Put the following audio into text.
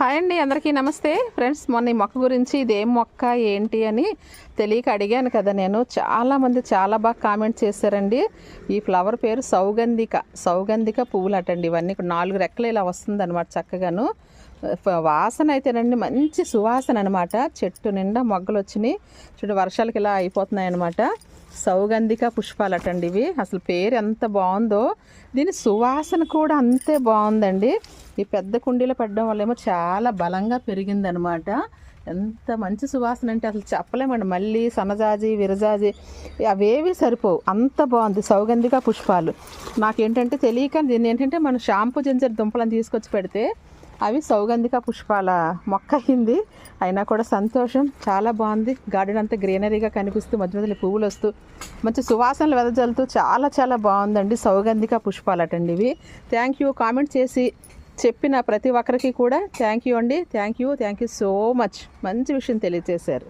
Hi అండి అందరికీ నమస్తే. ఫ్రెండ్స్ మొన్న ఈ మొక్క గురించి ఇదేం మొక్క ఏంటి అని తెలియక అడిగాను కదా నేను. చాలామంది చాలా బాగా కామెంట్ చేశారండి. ఈ ఫ్లవర్ పేరు సౌగంధిక సౌగంధిక పువ్వులు అటండి ఇవన్నీ నాలుగు రెక్కలు ఇలా వస్తుందన్నమాట చక్కగాను. వాసన అయితేనండి మంచి సువాసన అనమాట చెట్టు నిండా మొగ్గలు వచ్చినాయి. చూడు వర్షాలకి ఇలా అయిపోతున్నాయి అనమాట సౌగంధిక పుష్పాలు అటండి ఇవి. అసలు పేరు ఎంత బాగుందో. దీని సువాసన కూడా అంతే బాగుందండి. ఈ పెద్ద కుండీలో పెట్టడం వల్ల ఏమో చాలా బలంగా పెరిగిందనమాట ఎంత మంచి సువాసన అంటే అసలు చెప్పలేమండి. మళ్ళీ సన్నజాజి విరజాజి అవేవి సరిపోవు. అంత బాగుంది. సౌగంధిక పుష్పాలు. నాకేంటంటే తెలియక దీన్ని ఏంటంటే మనం షాంపూ జింజర్ దుంపలను తీసుకొచ్చి పెడితే అవి సౌగంధిక పుష్పాల మొక్క అయింది అయినా కూడా సంతోషం. చాలా బాగుంది. గార్డెన్ అంతా గ్రీనరీగా కనిపిస్తూ మధ్య మధ్యలో పువ్వులు వస్తూ మంచి సువాసనలు వెదజల్లుతూ చాలా చాలా బాగుందండి. సౌగంధిక పుష్పాలు అటండి ఇవి. Thank you. కామెంట్ చేసి చెప్పిన ప్రతి ఒక్కరికి కూడా థ్యాంక్ యూ అండి. Thank you thank you so much మంచి విషయం తెలియజేశారు.